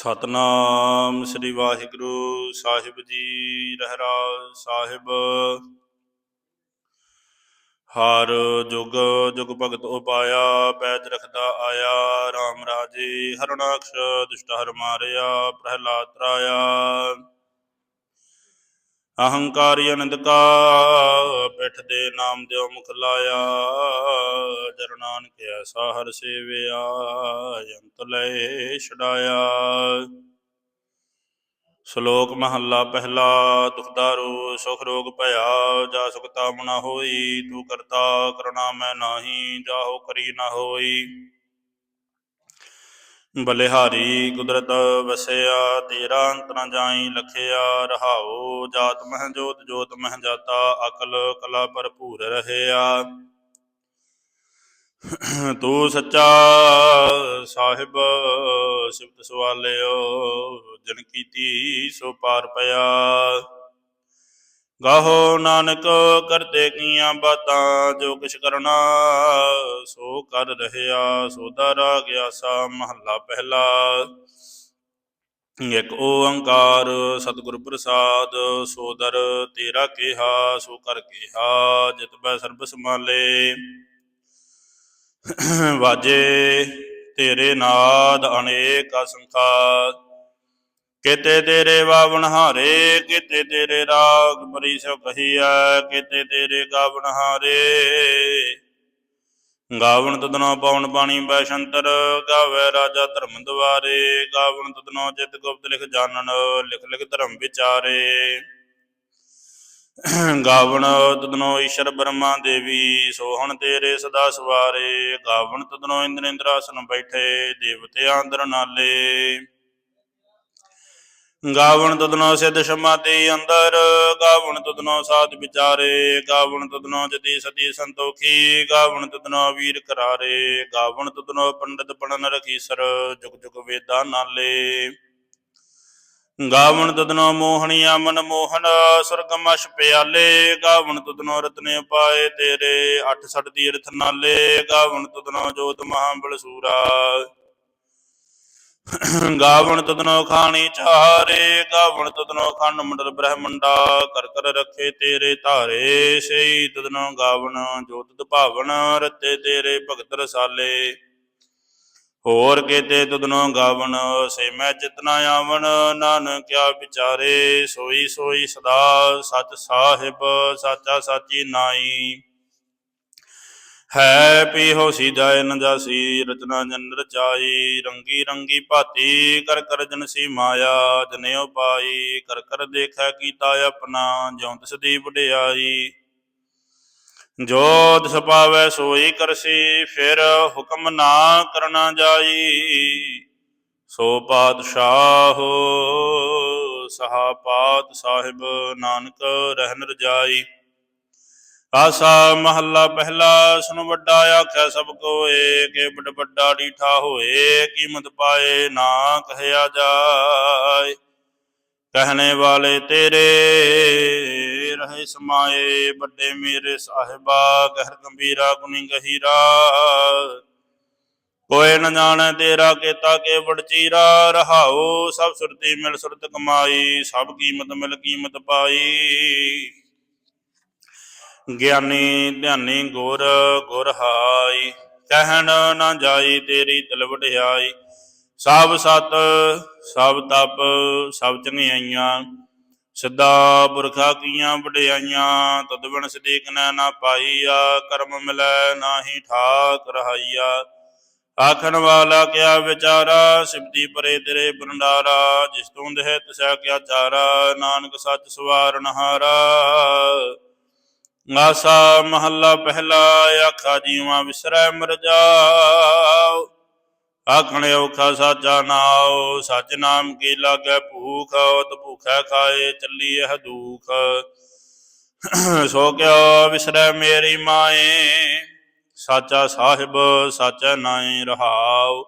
ਸਤਨਾਮ ਸ੍ਰੀ ਵਾਹਿਗੁਰੂ ਸਾਹਿਬ ਜੀ ਰਹਿਰਾਜ ਸਾਹਿਬ। ਹਰ ਜੁਗ ਜੁਗ ਭਗਤ ਉਪਾਇਆ ਪੈਜ ਰਖਦਾ ਆਇਆ RAM ਰਾਜੇ ਹਰਨਾਕਸ਼ ਦੁਸ਼ਟ ਹਰ ਮਾਰਿਆ, ਪ੍ਰਹਿਲਾਦ ਤਰਾਇਆ। ਅਹੰਕਾਰੀ ਅਨੰਦ ਕਾ ਪਿਠ ਦੇ ਨਾਮ ਦਿਓ ਮੁਖ ਲਾਇਆ। ਜਰ ਨਾਨਕ ਐਸਾ ਹਰ ਸੇਵਿਆ, ਅੰਤ ਲੈ ਛਡਾਇਆ। ਸ਼ਲੋਕ ਮਹੱਲਾ ਪਹਿਲਾ ਦੁਖਦਾਰੂ ਸੁਖ ਰੋਗ ਭਇਆ, ਜਾ ਸੁਖ ਤਾਮਨਾ ਹੋਈ, ਤੂੰ ਕਰਤਾ ਕਰੁਣਾ ਮੈਂ ਨਾਹੀ, ਜਾਹੋ ਕਰੀ ਨਾ ਹੋਈ। ਬਲਿਹਾਰੀ ਕੁਦਰਤ ਵਸਿਆ, ਤੇਰਾ ਅੰਤ ਨਾ ਜਾਈ ਲਖਿਆ, ਰਹਾਉ ਜਾਤ ਮਹ ਜੋਤ ਜੋਤ ਮਹ ਜਾਤਾ, ਅਕਲ ਕਲਾ ਭਰਪੂਰ ਰਹਿਆ। ਤੂੰ ਸੱਚਾ ਸਾਹਿਬ, ਸਿਫਤ ਸਵਾਲਿਓ, ਜਨ ਕੀਤੀ ਸੋ ਪਾਰ ਪਿਆ। ਗਾਹੋ ਨਾਨਕ ਕਰਤੇ ਕੀਆਂ ਬਾਤਾਂ, ਜੋ ਕਿਛ ਕਰਨਾ ਸੋ ਕਰ ਰਹਿਆ ਸੋਦਾ ਰਾਗ ਆਸਾ ਮਹੱਲਾ ਪਹਿਲਾ। ਇਕ ਓੰਕਾਰ ਸਤਿਗੁਰ ਪ੍ਰਸਾਦ ਸੋਦਰ ਤੇਰਾ ਕਿਹਾ, ਸੋ ਕਰ ਕਿਹਾ, ਜਿਤ ਬੈ ਸਰਬ ਸਮਾਲੇ ਵਾਜੇ ਤੇਰੇ ਨਾਦ ਅਨੇਕ ਅਸੰਖਾ ਕਿਤੇ ਤੇਰੇ ਵਾਵਨ ਹਾਰੇ, ਕਿਤੇ ਤੇਰੇ ਰਾਗ ਬਰੀ ਸੋ ਕਹੀਐ, ਕਿਤੇ ਤੇਰੇ ਗਾਵਨ ਹਾਰੇ। ਗਾਵਨ ਤਦਨੋ ਪਵਨ ਬਾਣੀ ਬੈ ਗਾਵੇ ਰਾਜਾ ਧਰਮ ਦੁਆਰੇ ਗਾਵਣ ਤਦਨੋ ਜਿਤ ਗੁਪਤ ਲਿਖ ਜਾਣਨ, ਲਿਖ ਲਿਖ ਧਰਮ ਵਿਚਾਰੇ। ਗਾਵਣ ਤਦਨੋ ਈਸ਼ਰ ਬ੍ਰਹਮਾ ਦੇਵੀ, ਸੋਹਣ ਤੇਰੇ ਸਦਾ ਸਵਾਰੇ। ਗਾਵਣ ਤਦਨੋ ਇੰਦਰ ਇੰਦਰਾਸਨ ਬੈਠੇ, ਦੇਵਤੇ ਆਂਦਰ ਨਾਲੇ। ਗਾਵਣ ਤਦਨੋ ਸਿਧ ਸਮਾਧੀ ਅੰਦਰ, ਗਾਵਣ ਤਦਨੋ ਸਾਧ ਵਿਚਾਰੇ, ਗਾਵਣ ਤਦਨੋ ਜਤੀ ਸਤੀ ਸੰਤੋਖੀ, ਗਾਵਣ ਤਦਨੋ ਵੀਰ ਕਰਾਰੇ, ਗਾਵਣ ਤਦਨੋ ਪੰਡਤ ਪੜਨ ਰਖੀਸਰ, ਜੁਗ ਜੁਗ ਵੇਦਾਂ ਨਾਲੇ। ਗਾਵਣ ਤਦਨੋ ਮੋਹਣੀਆ ਮਨ ਮੋਹਨ ਸੁਰਗਮਸ਼ ਪਿਆਲੇ, ਗਾਵਣ ਤਦਨੋ ਰਤਨੇ ਪਾਏ ਤੇਰੇ, ਅੱਠ ਸੱਠ ਤੀਰਥ ਨਾਲੇ, ਗਾਵਣ ਤਦਨੋ ਜੋਤ ਮਹਾਬਲ ਸੂਰਾ। ਗਾਵਣ ਤਦਨੋ ਖਾਣੀ ਚਾਰੇ, ਗਾਵਣ ਤਦਨੋ ਖੰਡ ਮੰਡਲ ਬ੍ਰਹਮੰਡਾ, ਕਰ ਕਰ ਰੱਖੇ ਤੇਰੇ ਧਾਰੇ ਸਈ ਤਦਨੋ ਗਾਵਣ ਜੋਤ ਭਾਵਨ ਰਤੇ ਤੇਰੇ ਭਗਤ ਰਸਾਲੇ। ਹੋਰ ਕੀਤੇ ਤੁਧਨੋ ਗਾਵਣ, ਸੇ ਮੈਂ ਚਿਤਨਾ ਆਵਣ, ਨਾਨਕ ਕਿਆ ਵਿਚਾਰੇ, ਸੋਈ ਸੋਈ ਸਦਾ, ਸਚ ਸਾਹਿਬ, ਸਾਚਾ ਸਾਚੀ ਨਾਈ। ਹੈ ਪੀਹੋ ਸੀਜਾਏ ਨ ਜਾਸੀ, ਰਚਨਾ ਜਨ ਰਚਾਈ ਰੰਗੀ ਰੰਗੀ ਭਾਤੀ, ਕਰ ਕਰ ਜਨਸੀ ਮਾਇਆ ਜਨਿਓ ਪਾਈ, ਕਰ ਕਰ ਦੇਖੈ ਕੀਤਾ ਆਪਣਾ, ਜਿਉ ਤਿਸ ਦੀ ਵਡਿਆਈ। ਜੋ ਤਿਸ ਪਾਵੈ ਸੋਈ ਕਰਸੀ, ਫਿਰ ਹੁਕਮ ਨਾ ਕਰਨਾ ਜਾਈ। ਸੋ ਪਾਤਸ਼ਾਹ, ਸਹਾ ਪਾਤ ਸਾਹਿਬ, ਨਾਨਕ ਰਹਿਨ ਰਜਾਈ। ਆਸਾ ਮਹੱਲਾ ਪਹਿਲਾ ਸੁਨ ਵੱਡਾ ਆਖਿਆ ਸਭ ਕੋਏ ਕਿ ਬੜ ਵੱਡਾ ਡੀਠਾ ਹੋਏ, ਕੀਮਤ ਪਾਏ ਨਾ ਕਹਿਆ ਜਾਏ। ਕਹਿਣੇ ਵਾਲੇ ਤੇਰੇ ਰਹੇ ਸਮਾਏ, ਵੱਡੇ ਮੇਰੇ ਸਾਹਿਬਾ ਗਹਿਰ ਗੰਭੀਰਾ ਗੁਨੀ ਗਹੀਰਾ। ਕੋਏ ਨ ਜਾਣੈ ਤੇਰਾ ਕੀਤਾ ਕੇ ਵਡਚੀਰਾ ਰਹਾਓ ਸਭ ਸੁਰਤੀ ਮਿਲ ਸੁਰਤ ਕਮਾਈ, ਸਭ ਕੀਮਤ ਮਿਲ ਕੀਮਤ ਪਾਈ। ਗਿਆਨੀ ਧਿਆਨੀ ਗੁਰ ਗੁਰ ਹਾਈ, ਕਹਿਣ ਨਾ ਜਾਈ ਤੇਰੀ ਦਿਲ ਵਡਿਆਈ। ਸਭ ਸਤ, ਸਭ ਤਪ, ਸਭ ਚੰਗਿਆਈਆਂ ਸਦਾ ਪੁਰਖਾ ਕੀਆਂ ਵਡਿਆਈਆਂ ਤਦ ਬਿਨ ਸਦੀਕ ਨੈ ਨਾ ਪਾਈਆ, ਕਰਮ ਮਿਲੈ ਨਾਹੀ ਠਾਕ ਰਹਾਈਆ। ਆਖਣ ਵਾਲਾ ਕਿਆ ਵਿਚਾਰਾ ਸਿਬਦੀ ਪਰੇ ਤੇਰੇ ਭੰਡਾਰਾ, ਜਿਸ ਤੂੰ ਦੇਹ ਤਿਸੈ ਕਿਆ ਚਾਰਾ ਨਾਨਕ ਸੱਚ ਸਵਾਰਨ ਹਾਰਾ। ਆਸਾ ਮਹੱਲਾ ਪਹਿਲਾ ਆਖਾ ਜੀਵਾ ਵਿਸਰੈ ਮਰ ਜਾਓ। ਆਖਣ ਔਖਾ ਸਾਚਾ ਨਾਉ, ਸਚ ਨਾਮ ਕੀ ਲਾਗੈ ਭੂਖ ਉਤ ਭੂਖੈ ਖਾਏ ਚੱਲੀ ਇਹ ਦੁਖ ਸੋ ਕਿਉ ਵਿਸਰੈ ਮੇਰੀ ਮਾਏ, ਸਾਚਾ ਸਾਹਿਬ, ਸਾਚਾ ਨਾਏ ਰਹਾਉ।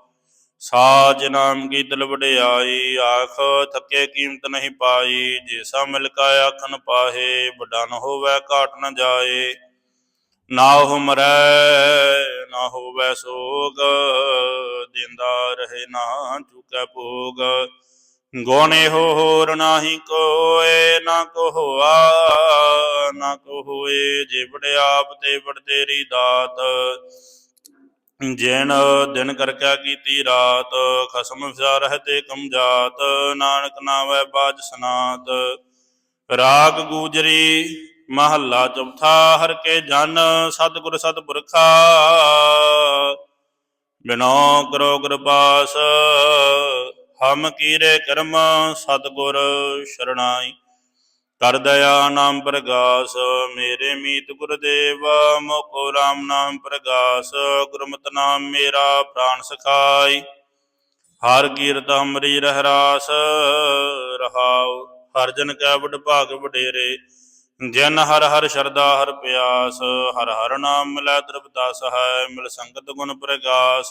ਸਾਜ ਨਾਮ ਕੀ ਦਿਲ ਵਡਿਆਈ ਆਖ ਥੱਕੇ ਕੀਮਤ ਨਹੀਂ ਪਾਈ ਜੇਸਾ ਮਿਲ ਕਾ ਆਖਨ ਪਾਹੇ, ਵੱਡਾ ਨ ਹੋਵੇ ਘਾਟ ਨ ਜਾਏ। ਨਾ ਉਹ ਮਰੈ, ਨਾ ਹੋਵੇ ਸੋਗ, ਦਿੰਦਾ ਰਹੇ ਨਾ ਚੁਕੈ ਭੋਗ। ਗੋਣੇ ਹੋ ਹੋਰ ਨਾਹੀ ਕੋਏ, ਨਾ ਕੋ ਹੋਆ, ਨਾ ਕੋ ਹੋਏ, ਜੇ ਵਡ ਆਪ ਤੇ ਵੜ ਤੇਰੀ ਦਾਤ। ਜਿਨ ਦਿਨ ਕਰ ਕਿਆ ਕੀਤੀ ਰਾਤ, ਖਸਮ ਵਿਚਾਰਹਿ ਤੇ ਕਮ ਜਾਤ, ਨਾਨਕ ਨਾਵੈ ਬਾਜ ਸਨਾਤ। ਰਾਗ ਗੂਜਰੀ ਮਹੱਲਾ ਚੌਥਾ, ਹਰ ਕੇ ਜਨ ਸਤਿਗੁਰ ਸਤਿਪੁਰਖਾ ਬਿਨੋ ਕਰੋ ਕਿਰਪਾਸ, ਹਮ ਕੀਰੇ ਕਰਮ ਸਤਿਗੁਰ ਸ਼ਰਣਾਈ। ਕਰ ਦਇਆ ਨਾਮ ਪ੍ਰਗਾਸ, ਮੇਰੇ ਮੀਤ ਗੁਰਦੇਵ ਮੋਕੋ RAM ਨਾਮ ਪ੍ਰਗਾਸ, ਗੁਰਮਤਿ ਨਾਮ ਮੇਰਾ ਪ੍ਰਾਨ ਸਖਾਈ। ਹਰ ਕੀਰਤ ਅਮਰੀ ਰਹਿਰਾਸ, ਰਹਾਉ ਹਰ ਜਨ ਕੈ ਵਡ ਭਾਗ ਵਡੇਰੇ। ਜਨ ਹਰ ਹਰ ਸ਼ਰਦਾ ਹਰ ਪਿਆਸ, ਹਰ ਹਰ ਨਾਮ ਮਿਲੈ ਦਰਬਦਾਸ ਹੈ ਮਿਲ ਸੰਗਤ ਗੁਣ ਪ੍ਰਗਾਸ।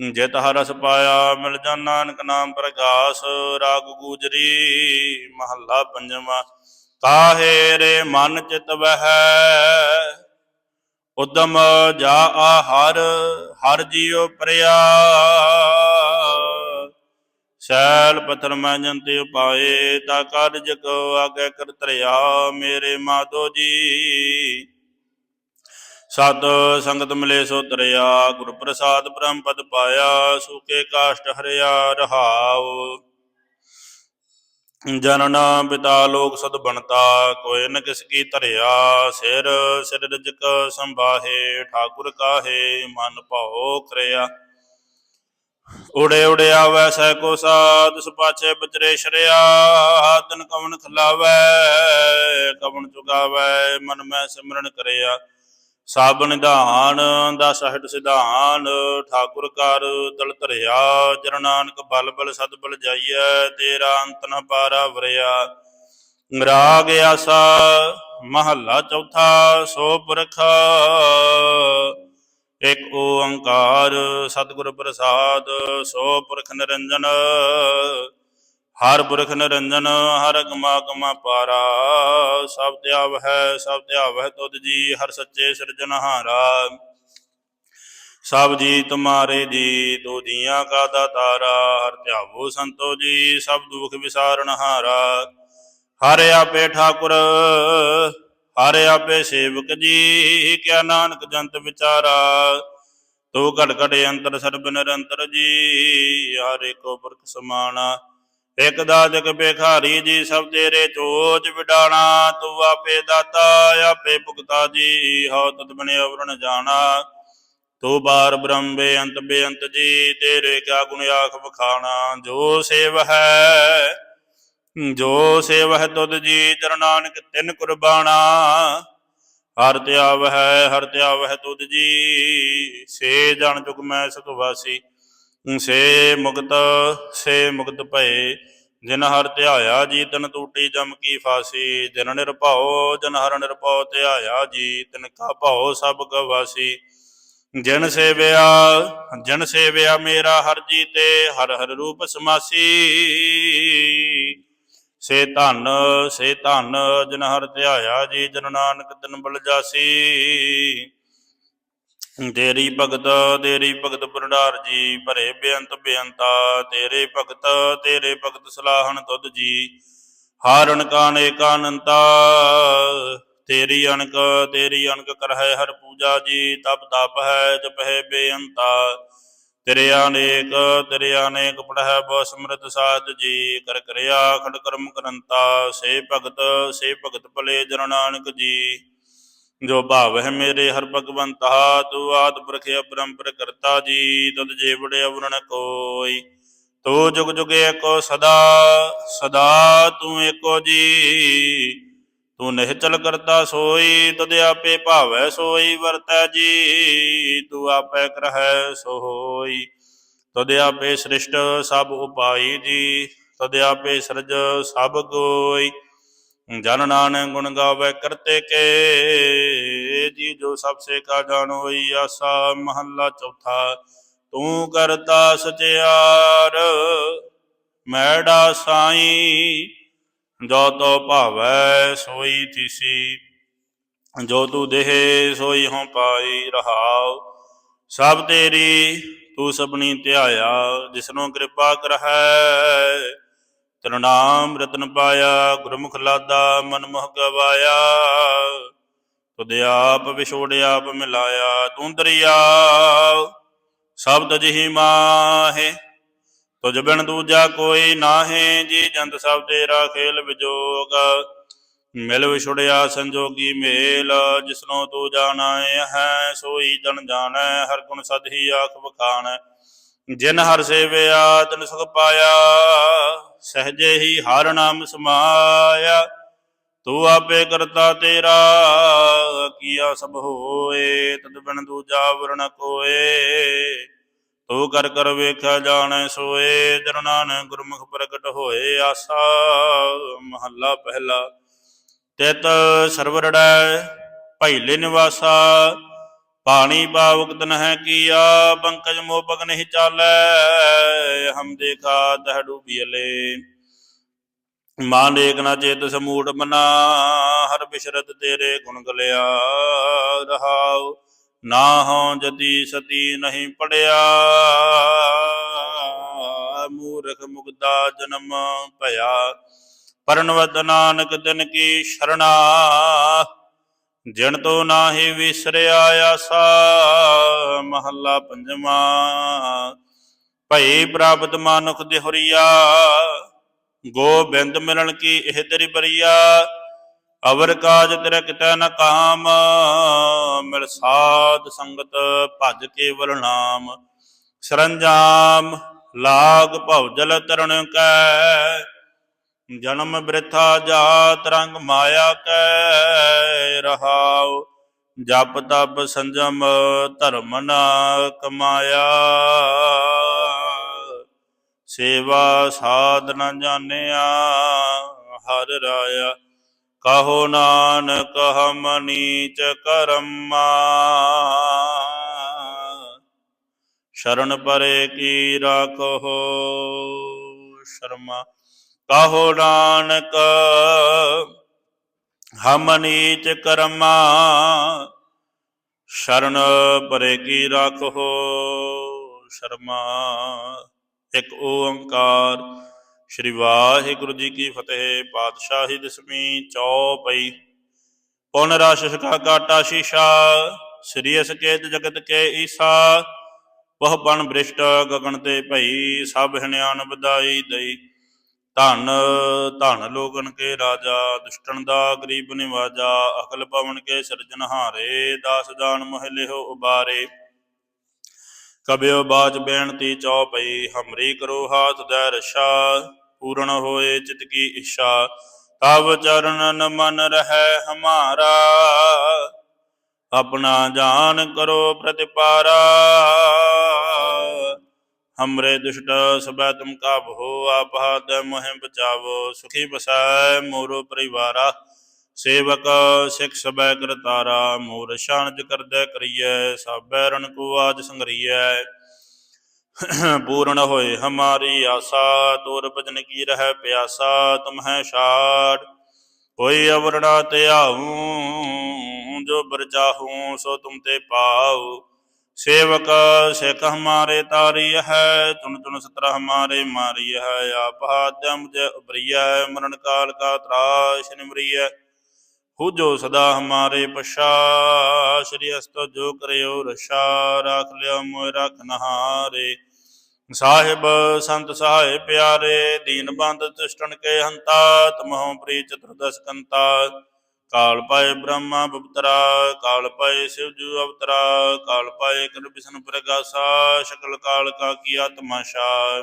ਜਿਤ ਹਰਸ ਪਾਇਆ ਮਿਲ ਜਾ ਨਾਨਕ ਨਾਮ ਪ੍ਰਗਾਸ, ਰਾਗ ਗੂਜਰੀ, ਮਹੱਲਾ ਪੰਜਵਾਂ। ਕਾਹੇ ਰੇ ਮਨ ਚਿਤ ਵਹਿ? ਉਦਮ ਜਾ ਆਹਰ ਹਰ ਜੀਉ ਪ੍ਰਿਆ। ਸੈਲ ਪਥਰ ਮੈਂ ਜੰਤੇ ਉਪਾਏ, ਤਾ ਕਾਰਜ ਕੋ ਆਗੇ ਕਰ ਤਰਿਆ ਮੇਰੇ ਮਾਧੋ ਜੀ। ਸਤ ਸੰਗਤ ਮਿਲੇ ਸੋ ਤਰਿਆ ਗੁਰ ਪ੍ਰਸਾਦ ਬ੍ਰਹਮ ਪਦ ਪਾਇਆ ਸੂਕੇ ਕਾਸ਼ਟ ਹਰਿਆ ਰਹਾਉ। ਜਨਨ ਪਿਤਾ ਲੋਕ ਸਦ ਬਣਤਾ ਕੋਇ ਨ ਕਿਸ ਕੀ ਧਰਿਆ, ਸਿਰ ਸਿਰ ਰਜਕ ਸੰਭਾਹੇ, ਠਾਕੁਰ ਕਾਹੇ, ਮਨ ਭਾਉ ਕਰਿਆ। ਉੜੇ ਉੜਿਆ ਆਵੈ ਸਹਿ ਕੋ ਸਾਧ ਸੁਪਾਛੇ ਬਚਰੇ ਸ਼ਰਿਆ ਤਨ ਕਵਨ ਖਲਾਵੈ ਕਵਨ ਚੁਗਾਵੈ ਮਨ ਮੈਂ ਸਿਮਰਨ ਕਰਿਆ। ਸਭ ਨਿਧਾਨ ਦਾ ਸਹਿਟ ਸਿਧਾਨ, ਠਾਕੁਰ ਕਰ ਦਲ ਧਰਿਆ, ਜਨ ਨਾਨਕ ਬਲ ਬਲ ਸਦ ਬਲ ਜਾਈਐ, ਤੇਰਾ ਅੰਤ ਨ ਪਾਰਾ ਵਰਿਆ। ਰਾਗ ਆਸਾ, ਮਹੱਲਾ ਚੌਥਾ, ਸੋ ਪੁਰਖ, ਇਕ ਓੰਕਾਰ, ਸਤਿਗੁਰ ਪ੍ਰਸਾਦ, ਸੋ ਪੁਰਖ ਨਿਰੰਜਨ। ਹਰ ਪੁਰਖ ਨਿਰੰਜਨ, ਹਰ ਗਮਾ ਗਮਾ ਪਾਰਾ। ਸਭ ਧਿਆਵ ਹੈ, ਸਭ ਧਿਆਵ ਹੈ ਤੁਧ ਜੀ, ਹਰ ਸੱਚੇ ਸਿਰਜਨਹਾਰਾ ਸਭ ਜੀ ਤੁਮਾਰੇ ਜੀ ਤੋ ਜੀਆਂ ਕਾ ਦਾਤਾਰਾ। ਹਰ ਧਿਆਵੋ ਸੰਤੋ ਜੀ, ਸਭ ਦੁਖ ਵਿਸਾਰਨਹਾਰਾ ਹਰ। ਆਪੇ ਠਾਕੁਰ, ਹਰ ਆਪੇ ਸੇਵਕ ਜੀ, ਕਿਆ ਨਾਨਕ ਜੰਤ ਵਿਚਾਰਾ। ਤੋ ਘਟ ਘਟ ਅੰਤਰ ਸਰਬ ਨਿਰੰਤਰ ਜੀ, ਹਰ ਏਕੋ ਪੁਰਖ ਸਮਾਣਾ। ਇਕ ਦਾਦਕ ਬੇਖਾਰੀ ਜੀ ਸਭ ਤੇਰੇ ਚੋਜ ਵਿਡਾਣਾ, ਤੂੰ ਆਪੇ ਦਾਤਾ, ਆਪੇ ਭੁਗਤਾ ਜੀ, ਹਉ ਤਤ ਬਨੇ ਅਵਰਣ ਜਾਣਾ। ਤੂੰ ਬਾਰ ਬ੍ਰਹਮ ਬੇਅੰਤ ਬੇਅੰਤ ਜੀ, ਤੇਰੇ ਕਿਆ ਗੁਣ ਆਖ ਬਖਾਣਾ ਜੋ ਸੇਵ ਹੈ, ਜੋ ਸੇਵ ਹੈ ਤੁਧ ਜੀ ਜਨ ਨਾਨਕ ਤਿਨ ਕੁਰਬਾਨਾ ਹਰ ਧਿਆਵ ਹੈ, ਹਰ ਤਿਆਵ ਹੈ ਤੁਧ ਜੀ, ਸੇ ਜਨ ਜੁਗ ਮੈਂ ਸੁਖਵਾਸੀ ਸੇ ਮੁਕਤ ਸੇ ਮੁਕਤ ਭਏ, ਜਿਨ ਹਰ ਧਿਆਇਆ ਜੀ ਤਨ ਟੂਟੀ ਜਮ ਕੀ ਫਾਸੀ, ਜਿਨ ਨਿਰਭਉ, ਜਿਨ ਹਰ ਨਿਰਭਉ ਧਿਆਇਆ ਜੀ ਤਿਨ ਕਾ ਭਉ ਸਭ ਗਵਾਸੀ। ਜਿਨ ਸੇਵਿਆ ਜਿਨ ਸੇਵਿਆ ਮੇਰਾ ਹਰ ਜੀ ਤੇ ਹਰ ਹਰ ਰੂਪ ਸਮਾਸੀ। ਸੇ ਧਨ ਸੇ ਧਨ, ਜਿਨ ਹਰ ਧਿਆਇਆ ਜੀ, ਜਨ ਨਾਨਕ ਤਨ ਬਲ ਜਾਸੀ। ਤੇਰੀ ਭਗਤ ਤੇਰੀ ਭਗਤ ਭੰਡਾਰ ਜੀ, ਭਰੇ ਬੇਅੰਤ ਬੇਅੰਤਾ, ਤੇਰੇ ਭਗਤ ਤੇਰੇ ਭਗਤ ਸਲਾਹਣ ਤੁਧ ਜੀ। ਹਾਰਨ ਕਾਨੇ ਕਾਨੰਤਾ ਤੇਰੀ ਅਣਕ ਤੇਰੀ ਅਣਕ ਕਰਹਿ ਹਰ ਪੂਜਾ ਜੀ, ਤਪ ਤਪ ਹੈ ਜਪਹਿ ਬੇਅੰਤਾ। ਤੇਰੇ ਅਨੇਕ ਤੇਰੇ ਅਨੇਕ ਪੜਹਿ ਬੋ ਸਮਰਤ ਸਾਧ ਜੀ, ਕਰ ਕਰਿਆ ਖੜ ਕਰਮ ਕਰੰਤਾ। ਸੇ ਭਗਤ ਸੇ ਭਗਤ ਭਲੇ ਜਨ ਨਾਨਕ ਜੀ। ਜੋ ਭਾਵ ਹੈ ਮੇਰੇ ਹਰ ਭਗਵੰਤਾ ਤੂੰ ਆਦ ਪੁਰਖ ਅਪਰੰਪਰ ਕਰਤਾ ਜੀ ਤਦ ਜੀਵੜੇ ਅਵਰਣ ਕੋਈ। ਤੂੰ ਜੁਗ ਜੁਗ ਏਕੋ ਸਦਾ ਸਦਾ ਤੂੰ ਏਕੋ ਜੀ। ਤੂੰ ਨਿਹਚਲ ਕਰਤਾ ਸੋਈ ਤਦ ਆਪੇ ਭਾਵੈ ਸੋਈ, ਵਰਤੈ ਜੀ। ਤੂੰ ਆਪੇ ਕਰਹਿ ਸੋ ਹੋਈ ਤਦ ਆਪੇ ਸ੍ਰਿਸ਼ਟ ਸਭ ਉਪਾਈ ਜੀ ਤਦ ਆਪੇ ਸਰਜ ਸਭ ਕੋਈ ਜਨ ਨਾਨਕ ਗੁਣ ਗਾਵੇ ਕਰਤੇ ਕੇ, ਜੀ ਜੋ ਸਭ ਸੇ ਕਾ ਜਾਣ ਹੋਈ ਆਸਾ, ਮਹੱਲਾ ਚੌਥਾ, ਤੂੰ ਕਰਤਾ ਸਚਿਆਰ ਮੈਡਾ ਸਾਈ, ਜੋ ਤੋ ਭਾਵੈ ਸੋਈ ਤਿਸੀ ਜੋ ਤੂ ਦੇਹ ਸੋਈ ਹਉ ਪਾਈ ਰਹਾਉ, ਸਭ ਤੇਰੀ ਤੂੰ ਸਭਨੀ ਧਿਆਇਆ, ਜਿਸਨੂੰ ਕਿਰਪਾ ਕਰਹਿ ਤੇਰਾ ਨਾਮ ਰਤਨ ਪਾਇਆ, ਗੁਰਮੁਖ ਲਾਦਾ ਮਨ ਮੋਹ ਗਵਾਇਆ। ਤੁਧ ਆਪ ਵਿਛੋੜ ਆਪ ਮਿਲਾਇਆ, ਤੂੰ ਦਰਿਆ। ਸ਼ਬਦ ਜਿਹੀ ਮਾਹੇ, ਤੁਝ ਬਿਨ ਦੂਜਾ ਕੋਈ ਨਾਹੇ, ਜੀ ਜੰਤ ਸਭ ਤੇਰਾ ਖੇਲ ਵਿਜੋਗ। ਮਿਲ ਵਿਛੜਿਆ ਸੰਜੋਗੀ ਮੇਲ, ਜਿਸਨੋ ਤੂੰ ਜਾਣਾ ਹੈ ਸੋਈ ਜਨ ਜਾਣੈ, ਹਰ ਗੁਣ ਸਦ ਹੀ ਆਖ ਬਖਾਣ ਜਿਨ ਹਰ ਸੇਵਿਆ ਤਨ ਸੁਖ ਪਾਇਆ, ਸਹਜੇ ਹੀ ਹਰ ਨਾਮ ਸਮਾਇਆ। ਤੂੰ ਆਪੇ ਕਰਤਾ ਤੇਰਾ, ਕੀਆ ਸਭ ਹੋਏ, ਤਦ ਬਿਨ ਦੂਜਾ ਵਰਣ ਕੋਏ। ਤੂੰ ਕਰ ਕਰ ਵੇਖਿਆ ਜਾਣੈ ਸੋਏ, ਜਨ ਨਾਨਕ ਗੁਰਮੁਖ ਪ੍ਰਗਟ ਹੋਏ ਆਸਾ। ਮਹੱਲਾ ਪਹਿਲਾ, ਤਿਤ ਸਰਵਰੜੈ ਭੈਲੇ ਨਿਵਾਸਾ। ਪਾਣੀ ਪਾਵਕ ਤਨ ਹੈ ਕੀਆ ਬੰਕਜ ਮੋਪਕ ਨਹੀਂ ਚਾਲੈ, ਹਮ ਦੇਖਾ ਦਹ ਡੂਬੀਲੇ ਮਾਨ ਏਕ ਨਾ ਚੇਤ ਸਮੂਟ ਮਨਾ, ਹਰ ਬਿਸ਼ਰਤ ਤੇਰੇ ਗੁਣ ਗਲਿਆ ਰਹਾਉ। ਨਾ ਹਉ ਜਤੀ ਸਤੀ ਨਹੀਂ ਪੜਿਆ, ਮੂਰਖ ਮੁਗਦਾ ਜਨਮ ਭਇਆ। ਪਰਨਵਤ ਨਾਨਕ ਦਿਨ ਕੀ ਸ਼ਰਣਾ ਜਿਣ ਤੋ ਨਾਹੀ ਵਿਸਰਿਆ ਆਸਾ, ਮਹੱਲਾ ਪੰਜਵਾ। ਭਈ ਪ੍ਰਾਪਤ ਮਾਨੁਖ ਦੇਹੁਰੀਆ, ਗੋਬਿੰਦ ਮਿਲਣ ਕੀ ਇਹ ਤੇਰੀ ਬਰੀਆ। ਅਵਰ ਕਾਜ ਤੇਰਾ ਕਿਤੈ ਨ ਕਾਮ, ਮਿਲ ਸਾਧ ਸੰਗਤ ਭਜ ਕੇਵਲ ਨਾਮ। ਸਰੰਜਾਮ ਲਾਗ ਭਵ ਜਲ ਤਰਣ ਕੈ ਜਨਮ ਬ੍ਰਿਥਾ ਜਾਤ ਰੰਗ ਮਾਇਆ ਕੈ ਰਹਾਉ, ਜਪ ਤਪ ਸੰਜਮ ਧਰਮ ਨਾ ਕਮਾਇਆ। ਸੇਵਾ ਸਾਧ ਨ ਜਾਣਿਆ, ਹਰ ਰਾਇਆ, ਕਹੋ ਨਾਨਕ ਹਮ ਨੀਚ ਕਰਮਾ। ਸ਼ਰਨ ਪਰੇ ਕੀ ਰਾਖੋ ਸ਼ਰਮਾ। ਕਹੋ ਨਾਨਕ, ਹਮ ਨੀਚ ਕਰਮਾ, ਸ਼ਰਨ ਪਰੇ ਕੀ ਰਾਖੋ, ਸ਼ਰਮਾ। ਇੱਕ ਓੰਕਾਰ, ਸ਼੍ਰੀ ਵਾਹਿਗੁਰੂ ਜੀ ਕੀ ਫਤਿਹ, ਪਾਤਸ਼ਾਹੀ ਦਸਵੀਂ ਚੌਪਈ। ਪੁਨ ਰਾਸ਼ਿਸ਼ ਕਾ ਕਾਟਾ ਸ਼ੀਸ਼ਾ, ਸ੍ਰੀ ਅਸਕੇਤ ਜਗਤ ਕੇ ਈਸਾ। ਬਹੁ ਬਣ ਬ੍ਰਿਸ਼ਟ ਗਗਨ ਤੇ ਭਈ, ਸਭ ਹਨਿਆਨ ਬਦਾਈ ਦਈ। ਧਨ ਧਨ ਲੋਗਨ ਕੇ ਰਾਜਾ ਦੁਸ਼ਟਨ ਦਾ ਗਰੀਬ ਨਿਵਾਜਾ, ਅਕਲ ਭਵਨ ਕੇ ਸਿਰਜਨਹਾਰੇ ਦਾਸ ਦਾਨ ਮੋਹ ਲਿਹੋ ਉਬਾਰੇ। ਕਬਿਓ ਬਾਜ ਬੇਨਤੀ ਚੌਪਈ, ਹਮਰੀ ਕਰੋ ਹਾਥ ਦੈ ਰਸ਼ਾ ਪੂਰਨ ਹੋਏ ਚਿਤ ਕੀ ਇੱਛਾ। ਤਬ ਚਰਨਨ ਮਨ ਰਹਿ ਹਮਾਰਾ, ਆਪਣਾ ਜਾਨ ਕਰੋ ਪ੍ਰਤਿਪਾਰਾ। ਹਮਰੇ ਦੁਸ਼ਟ ਸਬੈ ਤੁਮ ਕਾਬੋ ਆਪ ਹਾਥ ਮੋਹਿ ਬਚਾਵੋ ਸੁਖੀ ਬਸੈ ਮੋਰੋ ਪਰਿਵਾਰਾ, ਸੇਵਕ ਸਿਖ ਸਬੈ ਕਰਤਾਰਾ, ਮੋਰ ਸ਼ਾਨਜ ਕਰਦੈ ਕਰੀਐ, ਸਾਬੈ ਰਣ ਕੋ ਆਜ ਸੰਗਰੀਐ। ਪੂਰਨ ਹੋਏ ਹਮਾਰੀ ਆਸਾ, ਤੋਰ ਭਜਨ ਕੀ ਰਹਿ ਪਿਆਸਾ, ਤੁਮ ਹੈ ਛਾੜ। ਕੋਈ ਅਵਰਣਾ ਤੇ ਆਉ ਜੋ ਬਰਜਾਹੂ ਸੋ ਤੁਮ ਤੇ ਪਾਉ। ਸੇਵਕ ਸਿੱਖ ਹਮਾਰੇ ਤਾਰੀ ਹੈ ਤੁਨ ਤੁਨ ਸਤਰ ਹਮਾਰੇ ਮਾਰੀ ਹੈ, ਆਪ ਹਾਦਮ ਜ ਉਬਰੀਆ ਮਰਨ ਕਾਲ ਕਾ ਤਰਾਸ਼ ਨਿਮਰੀਐ। ਹੋ ਸਦਾ ਹਮਾਰੇ ਪਛਾ ਸ੍ਰੀ ਅਸਤੋ ਜੋ ਕਰਿਓ ਰਸ਼ਾ ਰਾਖ ਲਿਓ ਮੋਇ ਰਖ ਨਹਾਰੇ। ਸਾਹਿਬ ਸੰਤ ਸਹਾਇ ਪਿਆਰੇ, ਦੀਨ ਬੰਦ ਤਿਸ਼ਟਣ ਕੇ ਹੰਤਾ, ਤਮਹੋ ਪ੍ਰੀ ਚਤੁਰਦਸ ਕੰਤਾ। ਕਾਲ ਪਾਏ ਬ੍ਰਹਮਾ ਬਪਤਰਾ, ਕਾਲ ਪਾਏ ਸ਼ਿਵ ਜੂ ਅਵਤਰਾ, ਕਾਲ ਪਾਏ ਕਰ ਬਿਸ਼ਨ ਪ੍ਰਗਾਸਾ, ਸ਼ਕਲ ਕਾਲ ਕਾ ਕੀ ਆਤਮਾ ਸ਼ਾ।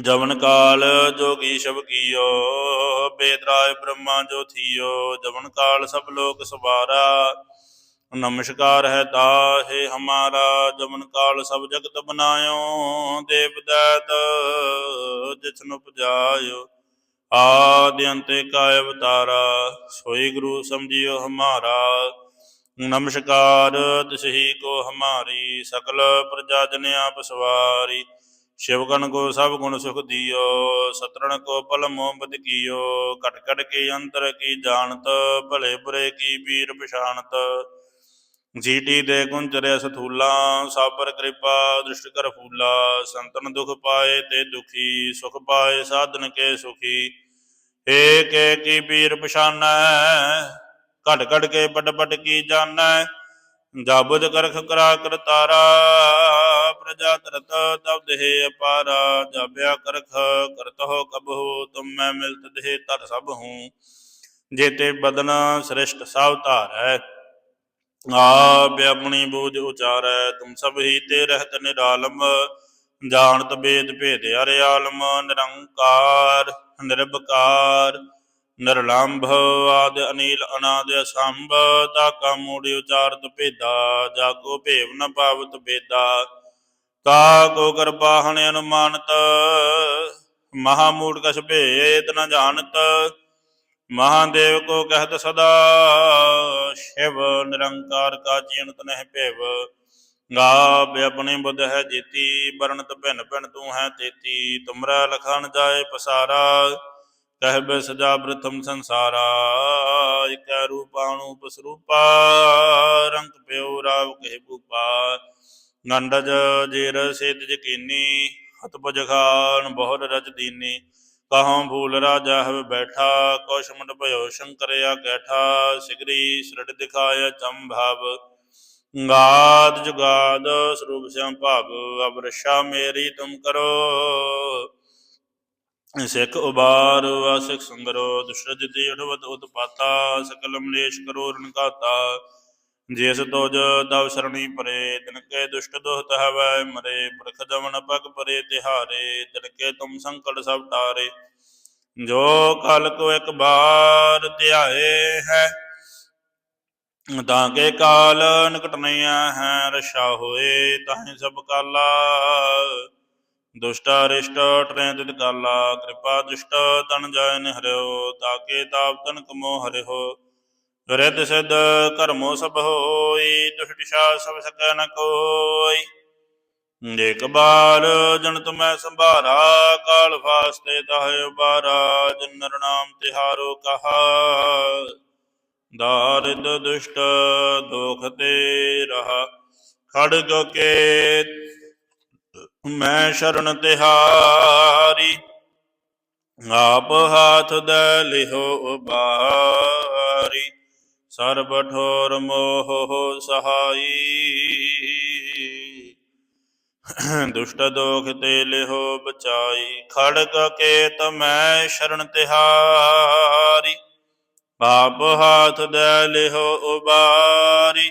ਜਵਨ ਕਾਲ ਜੋਗੀ ਸ਼ਬ ਕੀਓ, ਬੇਦਰਾਏ ਬ੍ਰਹਮਾ ਜੋ ਥੀਓ, ਜਵਨ ਕਾਲ ਸਭ ਲੋਕ ਸਵਾਰਾ। ਨਮਸਕਾਰ ਹੈ ਤਾ ਤਾਹੇ ਹਮਾਰਾ ਜਮਨ ਕਾਲ ਸਭ ਜਗਤ ਬਨਾਇਓ, ਦੇਵ ਦੈਤ ਜਿਸਨ ਉਪਜਾਇਓ। ਆਦਿ ਅੰਤੇ ਕਾਇ ਅਵਤਾਰਾ, ਸੋਈ ਗੁਰੂ ਸਮਝਿਓ ਹਮਾਰਾ। ਨਮਸਕਾਰ, ਤਿਸਹੀ ਕੋ ਹਮਾਰੀ, ਸਕਲ ਪ੍ਰਜਾ ਜਨ ਆਪ ਸਵਾਰੀ। ਸ਼ਿਵਗਣ ਕੋ ਸਭ ਗੁਣ ਸੁਖ ਦਿਓ, ਸਤਰਣ ਕੋ ਪਲ ਮੁਹਬਤ ਕੀਓ। ਕਟ ਕਟ ਕੇ ਅੰਤਰ ਕੀ ਜਾਣਤ, ਭਲੇ ਬੁਰੇ ਕੀ ਪੀਰ ਪਛਾਣਤ। ਜੀਟੀ ਦੇ ਗੁੰਚਰਿਆ ਸਥੂਲਾ, ਸਾਬਰ ਕਿਰਪਾ, ਦ੍ਰਿਸ਼ਟ ਕਰ ਫੂਲਾ, ਸੰਤਨ ਦੁਖ ਪਾਏ ਤੇ ਦੁਖੀ, ਸੁਖ ਪਾਏ ਸਾਧਨ ਕੇ ਸੁਖੀ। ਏਕ ਏਕ ਕੀ ਪੀਰ ਪਛਾਨੈ, ਘਟ ਘਟ ਕੇ ਪਟ ਬਟ ਕੀ ਜਾਣੈ ਜਾਬੁਦ ਕਰਖ ਕਰਾ ਕਰਤਾਰਾ ਪ੍ਰਜਾ ਤਰਤ ਤਬ ਦੇਹ ਅਪਾਰਾ ਜਾਬਿਆ ਕਰਖ ਕਰਤ ਹੋ ਕਬਹੁ ਤੁਮ ਮੈਂ ਮਿਲਤ ਦੇਹ ਤਰ ਸਭ ਹੂੰ। ਜੇਤੇ ਬਦਨ ਸ੍ਰਿਸ਼ਟ ਸਭ ਧਾਰੈ। ਆਪ ਆਪਣੀ ਬੋਝ ਉਚਾਰੈ, ਤੁਮ ਸਭ ਹੀ ਤੇ ਰਹਿਤ ਨਿਰਾਲਮ। ਜਾਣਤ ਬੇਦ ਭੇਦ ਹਰਿ ਆਲਮ, ਨਿਰੰਕਾਰ ਨਿਰਭਕਾਰ ਨਿਰਲੰਭ ਆਦ ਅਨੀਲ ਅਨਾਦ ਅਸੰਭ, ਤਾ ਕਾ ਮੂੜੀ ਉਚਾਰਤ ਭੇਦਾ, ਜਾਗੋ ਭੇਵ ਨ ਪਾਵਤ ਬੇਦਾ। ਤਾ ਕੋ ਕਿਰਪਾ ਹਣ ਅਨੁਮਾਨਤ, ਮਹਾ ਮੂੜ ਕਛ ਭੇਦ ਨ ਜਾਣਤ। ਮਹਾਦੇਵ ਕੋ ਕਹਿਤ ਸਦਾ, ਸ਼ਿਵ ਨਿਰੰਕਾਰ ਕਾ ਜੀਨਤ ਨਹਿ ਭੇਵ। ਗਾਬ ਆਪਣੇ ਬੁੱਧ ਹੈ ਜੀਤੀ ਬਰਣਤ ਭਿਨ ਭਿਨ ਤੂੰ ਹੈ ਤੇਤੀ। ਤੁਮਰਾ ਲਖਣ ਜਾਏ ਪਸਾਰਾ, ਕਹਿ ਬੈ ਸਜਾ ਸੰਸਾਰਾ। ਇਕੈ ਰੂਪਾਣੂ ਪਸਰੂਪਾ ਰੰਗ ਪਿਓ ਰਾਵ ਕਹਿ ਭੂਪਾ। ਨੰਦਜ ਜੇਰ ਸੇਤ ਜਕੀਨੀ ਹਤ ਭੁਜ ਖਾਨ ਬਹੁਰ ਰਜ ਦੀਨੀ। ਕਹਾਂ ਭੂਲ ਰਾਜਾ ਹਵ ਬੈਠਾ ਕੌਸ਼ ਮੁੰਡ ਭਇਓ ਸ਼ੰਕਰਿਆ ਕੈਠਾ, ਸਿਗਰੀ ਸ੍ਰਿੜ ਦਿਖਾਇਆ ਚੰਭਵ ਗਾਦ ਜੁਗਾਦ ਸਰੂਪ ਸਿਆਮ ਭਾਗ ਅਬ ਮੇਰੀ ਤੁਮ ਕਰੋ। ਸਿੱਖ ਉਬਾਰ ਆਸਿਕ ਸੰਗਰੋ, ਦੁਸ਼ਰਜ ਦੀ ਉਠਵਤ ਉਤਪਾਤਾ, ਸਕਲ ਮਲੇਸ਼ ਕਰੋ ਰਣਕਾਤਾ ਜਿਸ ਤੋਜ ਦਵ ਸਰਣੀ ਪਰੇ, ਤਿਨ ਕੇ ਦੁਸ਼ਟ ਦੋਹਤ ਹਵੈ ਮਰੇ, ਪ੍ਰਖ ਜਮਨ ਪਗ ਪਰੇ ਤਿਹਾਰੇ, ਤਿਨ ਕੇ ਤੁਮ ਸੰਕਟ ਸਭ ਟਾਰੇ। ਜੋ ਕਲ ਕੋ ਇੱਕ ਬਾਰ ਧਿਆਏ ਹੈ, ਤਾਂ ਕੇ ਕਾਲ ਨਿਕਟ ਨਹੀਂ ਹੈ ਰਸ਼ਾ ਹੋਏ ਤਾਹੀਂ ਸਭ ਕਾਲਾ। ਦੁਸ਼ਟਾ ਰਿਸ਼ਟ ਟਰੈ ਤਿਤ ਕਾਲਾ, ਕਿਰਪਾ ਦੁਸ਼ਟ ਤਨ ਜਾਇ ਨ ਹਰਿਓ ਤਾਕੇ ਤਾਪ ਤਨ ਕਮੋ ਹਰਿਓ ਰਿਤ ਸਿਧ ਕਰਮੋ ਸਭ ਹੋਈ, ਦੁਸ਼ਟ ਸ਼ਾ ਸਭ ਸਕੈ ਨ ਕੋਈ। ਏਕ ਬਾਰ ਜਨ ਤੁਮੈ ਸੰਭਾਰਾ, ਕਾਲ ਫਾਸਤੇ ਤਾਹਿ ਉਬਾਰਾ ਜਨ ਨਰ ਤਿਹਾਰੋ ਕਹਾ। ਦਾਰਿਦ ਦੁਸ਼ਟ ਦੋਖ ਤੇ ਰਹਾ ਖੜਗ ਕੇ ਮੈਂ ਸ਼ਰਨ ਤਿਹਾਰੀ। ਆਪ ਹਾਥ ਦੇ ਲਿਹੋ ਉਬਾਰੀ। ਸਰਬ ਠੋਰ ਮੋਹ ਸਹਾਈ। ਦੁਸ਼ਟ ਦੋਖ ਤੇ ਲਿਹੋ ਬਚਾਈ। ਖੜਗ ਕੇ ਤਮੈ ਸ਼ਰਨ ਤਿਹਾਰੀ। ਪਾਪ ਹਾਥ ਦੇ ਲਿਹੋ ਉਬਾਰੀ।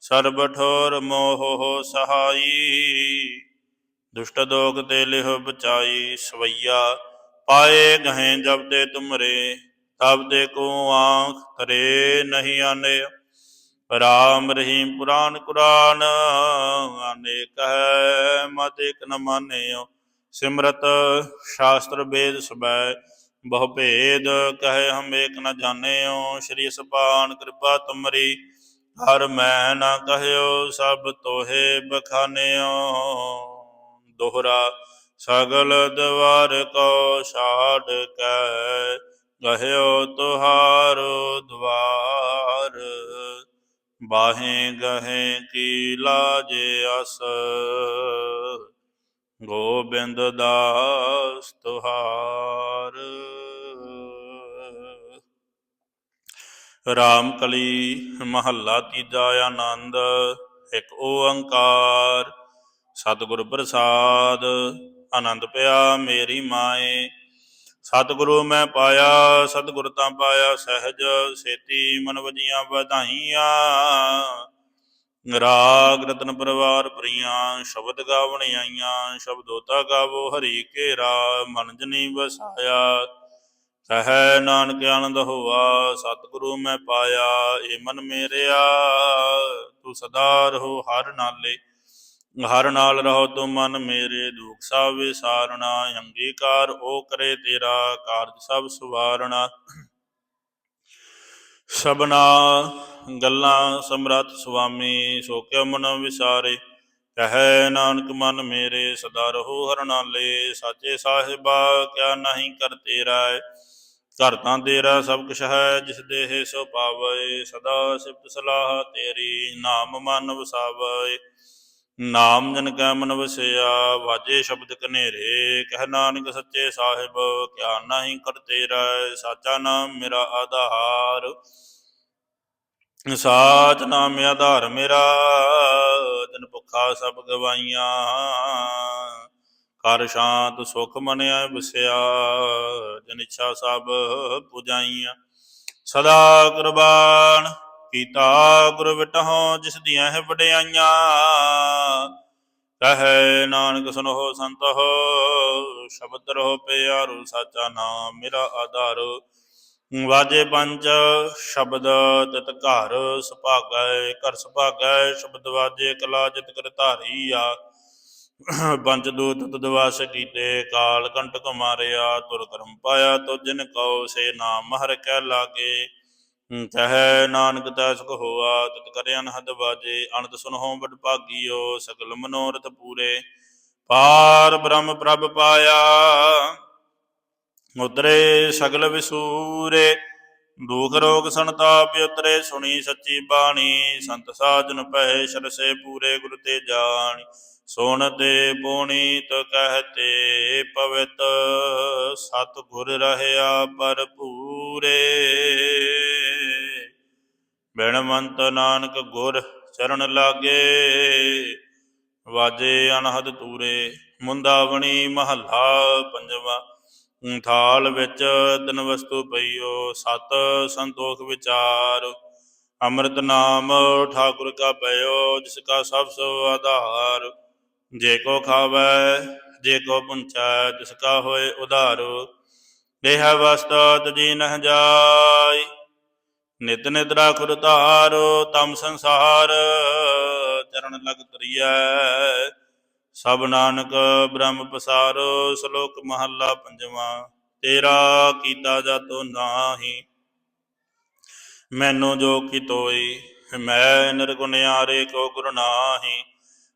ਸਰਬ ਠੋਰ ਮੋਹ ਸਹਾਈ। ਦੁਸ਼ਟ ਦੋਖ ਤੇ ਲਿਹੋ ਬਚਾਈ। ਸਵਈਆ ਪਾਏ ਗਹੇ ਜਬ ਤੇ ਤੁਮਰੇ। ਤਬ ਦੇ ਕੋ ਆਂਖ ਤਰੇ ਨਹੀਂ ਆਨੇ। ਰਾਮ ਰਹੀਮ ਪੁਰਾਨ ਕੁਰਾਨ ਆਨੇ ਕਹਿ ਮਤ ਇਕ ਨ ਮਾਨਿਓ। ਸਿਮਰਤ ਸ਼ਾਸਤਰ ਵੇਦ ਸਬੈ, ਬਹੁ ਭੇਦ ਕਹੇ ਹਮ ਏਕ ਨ ਜਾਣਿਓ। ਸ਼੍ਰੀ ਸੁਪਾਨ ਕਿਰਪਾ ਤੁਮਰੀ, ਹਰ ਮੈਂ ਨਾ ਕਹਿਓ, ਸਭ ਤੋਹੇ ਬਖਾਨਿਓ। ਦੋਹਰਾ, ਸਗਲ ਦਵਾਰ ਕੋ ਛਾੜ ਕੈ ਗਹਿਓ ਤੁਹਾਰੋ ਦਵਾਰ, ਬਾਹੇ ਗਹੇ ਕੀ ਲਾਜ ਅਸ। ਗੋਬਿੰਦ ਦਾਸ ਤੁਹਾਰ। ਰਾਮ ਕਲੀ ਮਹੱਲਾ ਤੀਜਾ ਆਨੰਦ, ਇੱਕ ਓੰਕਾਰ। ਸਤਿਗੁਰ ਪ੍ਰਸਾਦ, ਆਨੰਦ ਪਿਆ ਮੇਰੀ ਮਾਏ। ਸਤਿਗੁਰੂ ਮੈਂ ਪਾਇਆ, ਸਤਿਗੁਰ ਤਾਂ ਪਾਇਆ, ਸਹਿਜ ਸੇਤੀ ਮਨ ਵਜੀਆਂ ਵਧਾਈਆਂ। ਰਾਗ ਰਤਨ ਪਰਵਾਰ ਪ੍ਰੀਆਂ, ਸ਼ਬਦ ਗਾਵਣ ਆਈਆਂ, ਸ਼ਬਦੋਤਾ ਗਾਵੋ ਹਰੀ ਕੇ ਰਾ ਮਨ ਜਨੀ ਵਸਾਇਆ। ਸਹਿ ਨਾਨਕ ਆਨੰਦ ਹੋਆ, ਸਤਿਗੁਰੂ ਮੈਂ ਪਾਇਆ, ਏ ਮਨ ਮੇਰਿਆ। ਤੂੰ ਸਦਾ ਰਹੋ ਹਰ ਨਾਲੇ। ਹਰ ਨਾਲ ਰਹੋ ਤੂੰ ਮਨ ਮੇਰੇ, ਦੁਖ ਸਭ ਵਿਸਾਰਣਾ ਅੰਗੀਕਾਰ ਉਹ ਕਰੇ ਤੇਰਾ, ਕਾਰਜ ਸਭ ਸੁਵਾਰਣਾ। ਸਬਨਾ ਗੱਲਾਂ ਸਮਰੱਥ ਸੁਆਮੀ, ਸੋ ਕਿਉ ਮਨ ਵਿਸਾਰੇ? ਕਹੈ ਨਾਨਕ ਮਨ ਮੇਰੇ, ਸਦਾ ਰਹੋ ਹਰ ਨਾਲੇ, ਸਾਚੇ ਸਾਹਿਬਾ, ਕਿਆ ਨਹੀਂ ਕਰ ਤੇਰਾ ਘਰ ਤਾਂ ਤੇਰਾ ਸਭ ਕੁਛ ਹੈ, ਜਿਸ ਦੇਹ ਸੋ ਪਾਵੇ, ਸਦਾ ਸਿਫਤ ਸਲਾਹ ਤੇਰੀ, ਨਾਮ ਮਨ ਵਸਾਵੇ। ਨਾਮ ਜਨ ਕੈ ਮਨ ਵਸਿਆ, ਵਾਜੇ ਸ਼ਬਦ ਕਨੇਰੇ ਕਹਿ ਨਾਨਕ ਸੱਚੇ ਸਾਹਿਬ ਕਿਆ ਨਹੀਂ ਕਰ ਤੇਰਾ ਸਾਚਾ ਨਾਮ ਮੇਰਾ ਆਧਾਰ। ਸਾਚ ਨਾਮ ਆਧਾਰ ਮੇਰਾ ਜਨ ਭੁੱਖਾ ਸਭ ਗਵਾਈਆਂ। ਕਰ ਸ਼ਾਂਤ ਸੁਖ ਮਨਿਆ ਵਸਿਆ, ਜਨ ਇੱਛਾ ਸਭ ਪੁਜਾਈਆਂ। ਸਦਾ ਕੁਰਬਾਨ ਕੀਤਾ ਗੁਰ ਵਿਟਹੁ ਜਿਸ ਦੀਆਂ ਹੈ ਵਡਿਆਈਆਂ। ਕਹੈ ਨਾਨਕ ਸੁਨੋ ਸੰਤੋ ਸ਼ਬਦ ਰਹੋ ਪਿਆਰੂ, ਸਾਚਾ ਨਾਮ ਮੇਰਾ ਆਧਾਰ। ਵਾਜੇ ਪੰਜ, ਸ਼ਬਦ ਤਿਤ ਘਰ ਸੁਭਾਗੈ ਘਰ ਸੁਭਾਗੈ, ਸ਼ਬਦ ਵਾਜੇ ਕਲਾ ਜਿਤ ਕਰ ਧਾਰੀ ਆ ਪੰਜ ਦੂਤ ਤਦਵਾਸ ਕੀਤੇ, ਕਾਲ ਕੰਟਕ ਮਾਰਿਆ, ਤੁਰ ਕਰਮ ਪਾਇਆ ਤੁਜਨ ਕਉ ਸੇ ਨਾਮ, ਹਰ ਕੈ ਲਾਗੇ। ਕਹੈ ਨਾਨਕ ਤੈ ਸੁਖ ਹੋਆ ਤਿਤ ਕਰਿ ਅਨਹਦ ਬਾਜੇ ਅਨੰਦ ਸੁਨਹੁ ਬੜ ਭਾਗੀਓ, ਸਗਲ ਮਨੋਰਥ ਪੂਰੇ। ਪਾਰ ਬ੍ਰਹਮ ਪ੍ਰਭ ਪਾਇਆ ਉਤਰੇ ਸਗਲ ਵਿਸੂਰੇ। ਦੁਖ ਰੋਗ ਸੰਤਾਪ ਉਤਰੇ ਸੁਣੀ ਸੱਚੀ ਬਾਣੀ। ਸੰਤ ਸਾਜਨ ਪੈ ਸ਼ਰਸੇ ਪੂਰੇ ਗੁਰ ਤੇ ਜਾਣੀ। ਸੁਣ ਤੇ ਪੁਨੀਤ ਕਹਤੇ ਪਵਿੱਤ ਸਤ ਗੁਰ ਰਹਿਆ ਭਰਪੂਰੇ। ਬਿਨਵੰਤ ਨਾਨਕ ਗੁਰ ਚਰਨ ਲਾਗੇ। ਵਾਜੇ ਅਨਹਦ ਤੂਰੇ, ਮੁੰਦਾਵਣੀ ਮਹੱਲਾ ਪੰਜਵਾ। ਥਾਲ ਵਿੱਚ ਦਿਨ ਵਸਤੂ ਪਈਓ, ਸਤ ਸੰਤੋਖ ਵਿਚਾਰ। ਅੰਮ੍ਰਿਤ ਨਾਮ ਠਾਕੁਰ ਕਾ ਪਇਓ, ਜਿਸ ਕਾ ਸਭ ਸੋ ਆਧਾਰ। ਜੇ ਕੋ ਖਾਵੈ, ਜੇ ਕੋ ਪੁੰਚੈ ਤਿਸ ਕਾ ਹੋਏ ਉਧਾਰੋ। ਦੇਹ ਵਸਤ ਤਜੀ ਨਹ ਜਾਈ ਨਿਤ ਨਿਦਰਾ ਖੁਦ ਧਾਰੋ, ਤਮ ਸੰਸਾਰ, ਚਰਨ ਲਗ ਤਰੀਐ ਸਭ ਨਾਨਕ ਬ੍ਰਹਮ ਪਸਾਰੋ, ਸ਼ਲੋਕ ਮਹੱਲਾ ਪੰਜਵਾਂ। ਤੇਰਾ ਕੀਤਾ ਜਾਤੋ ਨਾਹੀ, ਮੈਨੂੰ ਜੋ ਕੀ ਤੋਈ, ਮੈਂ ਨਿਰਗੁਣਿਆਰੇ ਕੋ ਗੁਰ ਨਾਹੀ।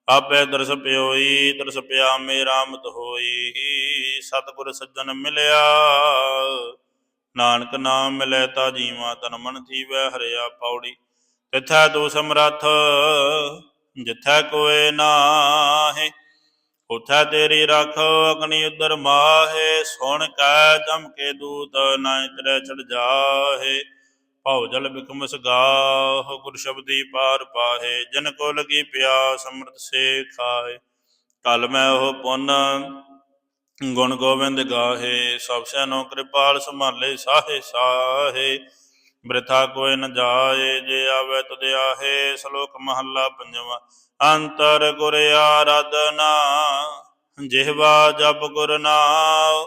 ਆਪੇ ਦਰਸ ਪਿਓਈ, ਦਰਸ ਪਿਆ ਮੇਰਾ ਮਤ ਹੋਈ, ਸਤਿਗੁਰ ਸੱਜਣ ਮਿਲਿਆ। ਨਾਨਕ ਨਾਮ ਮਿਲੇ ਤਾ ਜੀਵਾ ਤਨ ਮਨ ਥੀਵੈ, ਹਰਿਆ ਪੌੜੀ। ਤਿਥੈ ਤੂੰ ਸਮਰੱਥ ਜਿਥੈ ਕੋਏ ਨਾਹੀ, ਉਥੈ ਤੇਰੀ ਰੱਖ ਅਗਨੀ ਉਦਰ ਮਾਹੇ, ਸੁਣ ਕੈ ਜਮ ਕੇ ਦੂਤ ਨਾ ਤੇਰੇ ਛੜ ਜਾਹੇ। ਭਉ ਜਲ ਬਿਕਮਸ ਗਾਹ, ਗੁਰ ਸ਼ਬਦੀ ਪਾਰ ਪਾਹੇ, ਜਨ ਕੋ ਲਗੀ ਪਿਆਸ ਅੰਮ੍ਰਿਤ ਸੇ ਖਾਏ ਕਲ ਮੈਂ ਉਹ ਪੁੰਨ ਗੁਣ ਗੋਬਿੰਦ ਗਾਹੇ, ਸਭ ਸੈਨੋ ਕਿਰਪਾਲ ਸੰਭਾਲੇ, ਸਾਹੇ ਸਾਹੇ। ਬ੍ਰਿਥਾ ਕੋਇ ਨ ਜਾਏ, ਜੇ ਆਵੇ ਤੁਧ ਆਹੇ, ਸ਼ਲੋਕ ਮਹੱਲਾ ਪੰਜਵਾਂ। ਅੰਤਰ ਗੁਰ ਆਰਾਧਨਾ, ਜਿਹਵਾ ਜਪ ਗੁਰ ਨਾਮ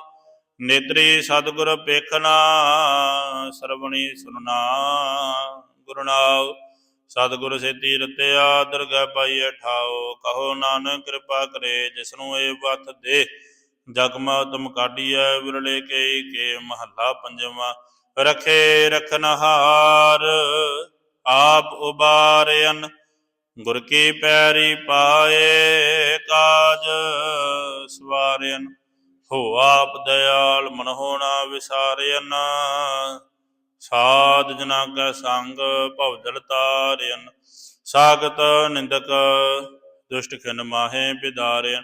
ਨੇਤਰੀ ਸਤਿਗੁਰ ਪੇਖਣਾ ਸਰਵਣੀ ਸੁਨਣਾ ਗੁਰੂ ਨਾਮ ਸਤਿਗੁਰ ਸੇਤੀ ਰਤਿਆ ਦਰਗਹਿ ਪਾਈਐ ਠਾਓ ਕਹੋ ਨਾਨਕ ਕਿਰਪਾ ਕਰੇ, ਜਿਸਨੂੰ ਇਹ ਵਤ ਦੇ। ਜਗਮਾ ਤੁਮ ਕਾਢੀਐ ਵਿਰਲੇ ਕੇ ਕੇ ਮਹੱਲਾ ਪੰਜਵਾਂ, ਰਖੇ ਰਖਨਹਾਰ, ਆਪ ਉਬਾਰਿਅਨ, ਗੁਰ ਕੀ ਪੈਰੀ ਪਾਏ ਕਾਜ, ਸਵਾਰਿਅਨ, ਹੋ ਆਪ ਦਇਆਲ ਮਨ ਹੋਣਾ ਵਿਸਾਰਿਅਨ, ਸਾਧ ਜਨਾ ਕੈ ਸੰਗ ਭਵਜਲ ਤਾਰਿਅਨ, ਸਾਗਤ ਨਿੰਦਕ ਦੁਸ਼ਟ ਖਿਨ ਮਾਹੇ ਬਿਦਾਰਿਅਨ